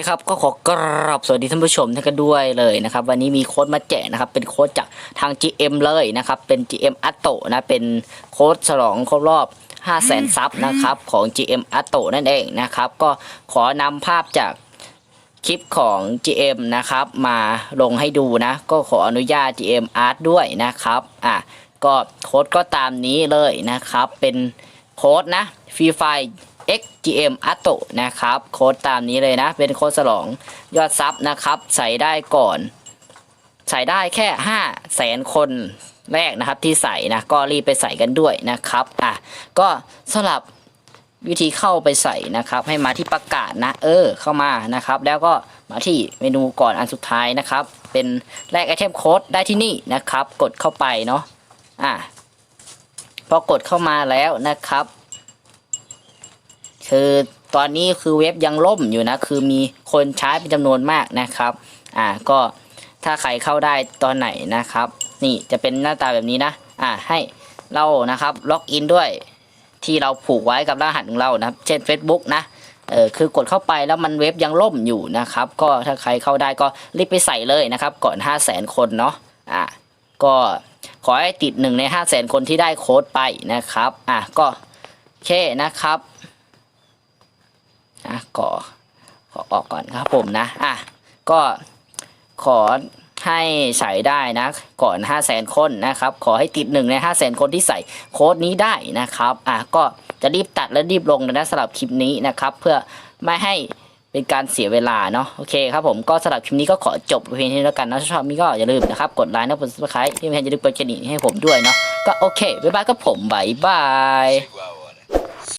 เคครับก็ขอกราบสวัสดีท่านผู้ชมท่านกันด้วยเลยนะครับ วันนี้มีโค้ดมาแจกนะครับ เป็นโค้ดจากทาง GM เลยนะครับ เป็น GM อัตโตนะเป็นโค้ดฉลองครบรอบ 5 0 0แสนซับนะครับของ GM อัตโตนั่นเองนะครับ ก็ขอนำภาพจากคลิปของ GM นะครับ มาลงให้ดูนะ ก็ขออนุญาต GM Art ด้วยนะครับอะก็โค้ดก็ตามนี้เลยนะครับ เป็นโค้ดนะฟรีไฟ XGM a t o นะครับ โค้ดตามนี้เลยนะ เป็นโค้ดฉลองยอดซับนะครับ ใส่ได้ก่อน ใส่ได้แค่5 0 0แสนคนแรกนะครับที่ใส่นะก็รีบไปใส่กันด้วยนะครับอะก็สำหรับวิธีเข้าไปใส่นะครับ ให้มาที่ประกาศนะ เออ เข้ามานะครับ แล้วก็มาที่เมนูก่อนอันสุดท้ายนะครับ เป็นแลกไอเทมโค้ดได้ที่นี่นะครับ กดเข้าไปเนาะอะพอกดเข้ามาแล้วนะครับ คือตอนนี้คือเว็บยังล่มอยู่นะ คือมีคนใช้เป็นจำนวนมากนะครับ อ่าก็ถ้าใครเข้าได้ตอนไหนนะครับ นี่จะเป็นหน้าตาแบบนี้นะ อ่าให้เรานะครับล็อกอินด้วยที่เราผูกไว้กับรหัสของเรานะครับ เช่น Facebook นะเออคือกดเข้าไปแล้วมันเว็บยังล่มอยู่นะครับ ก็ถ้าใครเข้าได้ก็รีบไปใส่เลยนะครับ ก่อน 5 0 0 0 0 0 คนเนาะอ่าก็ขอให้ติดหนึ่งใน 5 0 0 0 0 0 คนที่ได้โค้ดไปนะครับ อะก็โอเคนะครับ อะก็ขอออกก่อนครับผมนะอะก็ขอให้ใส่ได้นะ ก่อน 5 0 0แสนคนนะครับ ขอให้ติดหนึ่งใน 5 0 0แสนคนที่ใส่โค้ดนี้ได้นะครับอะก็จะรีบตัดและรีบลงนะสำหรับคลิปนี้นะครับ เพื่อไม่ให้เป็นการเสียเวลาเนาะโอเคครับผมก็สำหรับคลิปนี้ก็ขอจบเพียงเท่านี้แล้วกันนะชอบนี้ก็อย่าลืมนะครับ กดไลค์นะกดซับสไครต์ที่ไม่ให้จะลืมกดกระดิ่งให้ผมด้วยเนาะก็โอเคบ๊ายบายก็ผมบายบาย